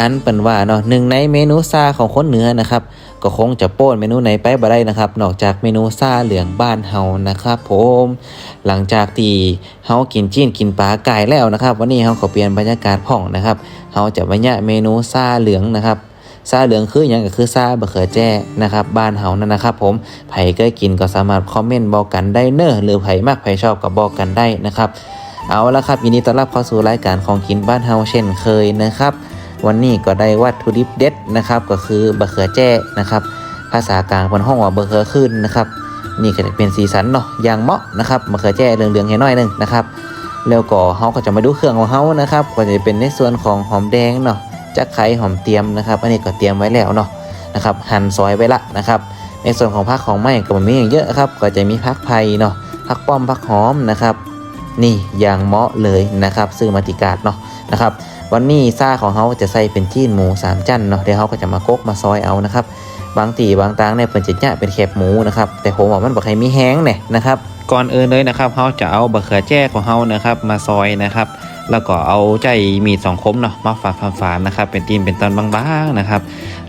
อันเป็นว่าเนาะหนึ่งในเมนูซาของคนเหนือนะครับ ก็คงจะโป้นเมนูไหนไปบ่ได้นะครับ นอกจากเมนูซาเหลืองบ้านเฮานะครับผมหลังจากที่เฮากินจีนกินปลาไก่แล้วนะครับ วันนี้เฮาขอเปลี่ยนบรรยากาศพ่องนะครับเฮาจะมาเนี่ยเมนูซาเหลืองนะครับซาเหลืองคืออย่างก็คือซาบะเขือแจ้นะครับ บ้านเฮานั่นนะครับ ผมไผเคยกินก็สามารถคอมเมนต์บอกกันได้เนอหรือไผมากไผชอบก็บอกกันได้นะครับ เอาละครับยินดีต้อนรับเข้าสู่รายการของกินบ้านเฮาเช่นเคยนะครับ วันนี้ก็ได้วัตถุดิบเด็ดนะครับ ก็คือบะเขือแจ้นะครับ ภาษากลางเป็นห้องว่าบะเขือขึ้นนะครับ นี่ก็จะเป็นสีสันเนาะอย่างเหมาะนะครับมะเขือแจ้เหลืองๆให้น้อยหนึงนะครับ แล้วก็เฮาก็จะมาดูเครื่องของเฮานะครับ ก็จะเป็นในส่วนของหอมแดงเนาะจักไข่หอมเตรียมนะครับ อันนี้ก็เตรียมไว้แล้วเนาะนะครับ หั่นซอยไว้ละนะครับ ในส่วนของผักของไม้ก็มีอย่างเยอะครับ ก็จะมีผักไผ่เนาะผักป้อมผักหอมนะครับ นี่อย่างเหมาะเลยนะครับซื้อมาติกาดเนาะนะครับวันนี้ซ่าของเขาจะใส่เป็นจีนหมูสามจันเนาะเดี๋ยวเขาก็จะมากกมาซอยเอานะครับบางตีบางตางเนี่ยเป็นจะเนี่ยเป็นแคบหมูนะครับแต่ผมบอกมันบอกใครมีแห้งเนี่ยนะครับก่อนอื่นเลยนะครับเขาจะเอาบะเขือแจ้ของเขานะครับมาซอยนะครับ แล้วก็เอาใจมีดสองคมเนาะมาฝาฝาฝาๆนะครับ เป็นตีนเป็นตอนบางๆนะครับ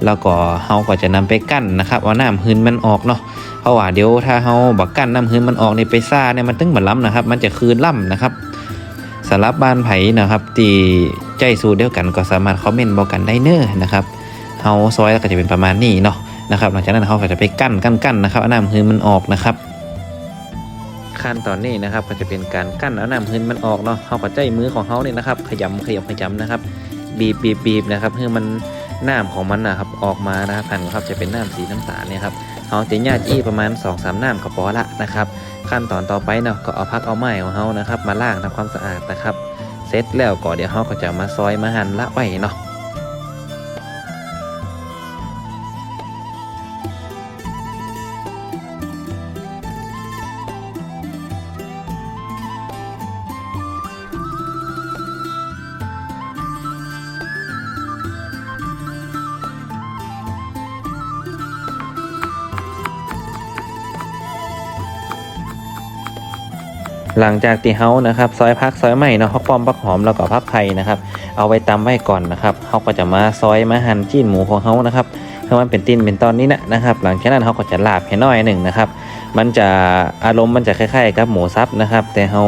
แล้วก็เขาก็จะนำไปกั้นนะครับเอาน้ำหืนมันออกเนาะเพราะว่าเดี๋ยวถ้าเขาบักกั้นน้ำหืนมันออกในไปซ่าเนี่ยมันตึงเหมือนล้ำนะครับ มันจะคืนล่ำนะครับสำหรับบ้านไผ่นะครับตีใจสูตรเดียวกันก็สามารถคอมเมนต์บอกกันได้เนอะนะครับเฮาซอยก็จะเป็นประมาณนี้เนาะนะครับหลังจากนั้นเขาก็จะไปกั้นกั้นกั้นนะครับน้ำหืนมันออกนะครับ ขั้นตอนนี้นะครับก็จะเป็นการกั้นเอาน้ำหืนมันออกเนาะเขาก็ใจมือของเขาเนี่ยนะครับขยำขยำขยำนะครับ บีบบีบบีบนะครับเพื่อมันน้ำของมันนะครับออกมานะครับพันครับจะเป็นน้ำสีน้ำตาลเนี่ยครับเขาจะย่าจี้ประมาณ2อสามน้ำก็พอละนะครับขั้นตอนต่อไปเนาะก็เอาพักเอาไม้ของเขานะครับ มาล้างทำความสะอาดนะครับเสร็จแล้วก็เดี๋ยวเขาก็จะมาซอยมาหั่นละไว้เนาะ หลังจากที่เฮานะครับซอยพักซอยใหม่เนาะพักป้อมพักหอมแล้วก็พักไผ่นะครับเอาไว้ตำไว้ก่อนนะครับเขาก็จะมาซอยมาหั่นจิ้นหมูของเขานะครับให้มันเป็นตีนเป็นตอนนี้นะนะครับ หลังจากนั้นเขาก็จะลาบให้น้อยหนึ่งนะครับ มันจะอารมณ์มันจะคล้ายๆกับหมูซับนะครับ แต่เขา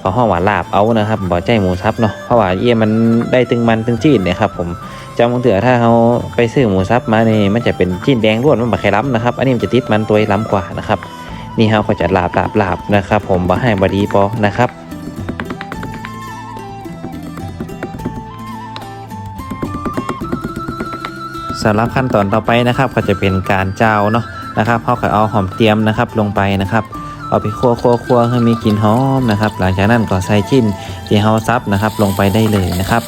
เขาห้องว่าลาบเอานะครับบ่ใจหมูซับเนาะเพราะว่าเอี้ยมันได้ตึงมันตึงจีนเนี่ยครับผมจำมึงเถื่อถ้าเขาไปซื้อหมูซับมาเนี่ยมันจะเป็นจีนแดงล้วนมันแบ่ใครล้ำนะครับ อันนี้มันจะติดมันตัวล้ำกว่านะครับ นี่เขาก็จะลาบลาบลาบนะครับ ผมบ่ให้บดีปอนะครับสำหรับขั้นตอนต่อไปนะครับก็จะเป็นการเจ้าเนาะนะครับเขาก็เอาหอมเตรียมนะครับลงไปนะครับเอาไปคั่วคั่วคั่วให้มีกลิ่นหอมนะครับ หลังจากนั้นก็ใส่จิ้นที่เฮาซับนะครับ ลงไปได้เลยนะครับ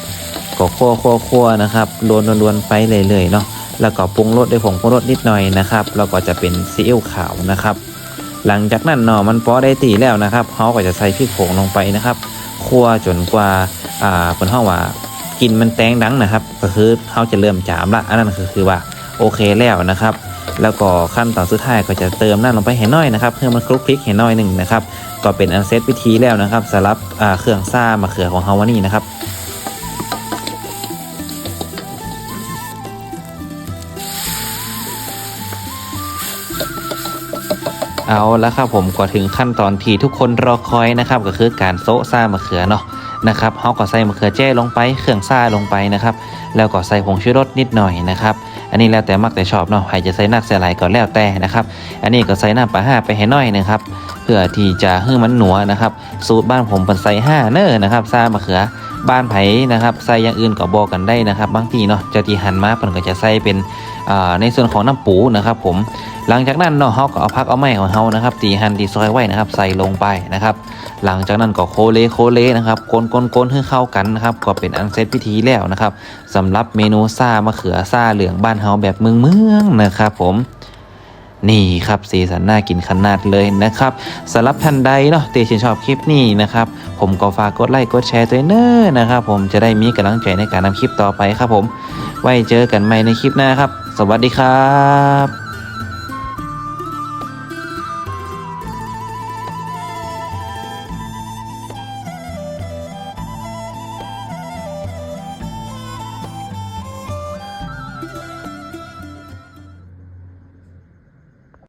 ก็คั่วคั่วคั่วนะครับลวนลวนไปเลยๆเนาะแล้วก็ปรุงรสด้วยผงปรุงรสนิดหน่อยนะครับแล้วก็จะเป็นซีอิ๊วขาวนะครับ หลังจากนั้นเนาะมันพอได้ตีแล้วนะครับเขาก็จะใส่พริกผงลงไปนะครับคั่วจนกว่าอ่าเป็นห้องว่ากินมันแตงดังนะครับ ก็คือเขาจะเริ่มจามละอันนั้นคือคือว่าโอเคแล้วนะครับ แล้วก็ขั้นตอนสุดท้ายก็จะเติมน้ำลงไปให้น้อยนะครับเพื่อมันคลุกคลิกให้น้อยหนึ่งนะครับก็เป็นอันเซตวิธีแล้วนะครับสำหรับเครื่องซ่ามะเขือของเฮาวันนี้นะครับ เอาแล้วครับผมก็ถึงขั้นตอนที่ทุกคนรอคอยนะครับก็คือการโซะซ่ามะเขือเนาะนะครับเขาก็ใส่มะเขือแจ้ลงไปเครื่องซ่าลงไปนะครับแล้วก็ใส่ผงชูรสนิดหน่อยนะครับอันนี้แล้วแต่มักแต่ชอบเนาะใครจะใส่นักใส่หลายก็แล้วแต่นะครับอันนี้ก็ใส่น้ำปลาห้าไปให้น้อยนะครับเพื่อที่จะให้มันหนัวนะครับสูตรบ้านผมเป็นใส่ห้าเนอนะครับซ่ามะเขือบ้านไผ่นะครับใส่อย่างอื่นก็บอกกันได้นะครับ บางทีเนาะจะที่หันมาเพิ่นก็จะใส่เป็นในส่วนของน้ำปูนะครับผม หลังจากนั้นเนาะเขาก็เอาพักเอาไม้ของเขานะครับตีหั่นตีซอยไว้นะครับ ใส่ลงไปนะครับ หลังจากนั้นก็โคเลโคเลนะครับกลนกลนกลให้เข้ากันนะครับ ก็เป็นอันเซตพิธีแล้วนะครับสำหรับเมนูซ่ามะเขือซ่าเหลืองบ้านเฮาแบบเมืองเมืองนะครับ ผมนี่ครับสีสันน่ากินขนาดเลยนะครับสำหรับท่านใดเนาะที่ชื่นชอบคลิปนี้นะครับ ผมก็ฝากกดไลค์กดแชร์ตัวเนอร์นะครับ ผมจะได้มีกำลังใจในการนำคลิปต่อไปครับผม ไว้เจอกันใหม่ในคลิปหน้าครับ สวัสดีครับ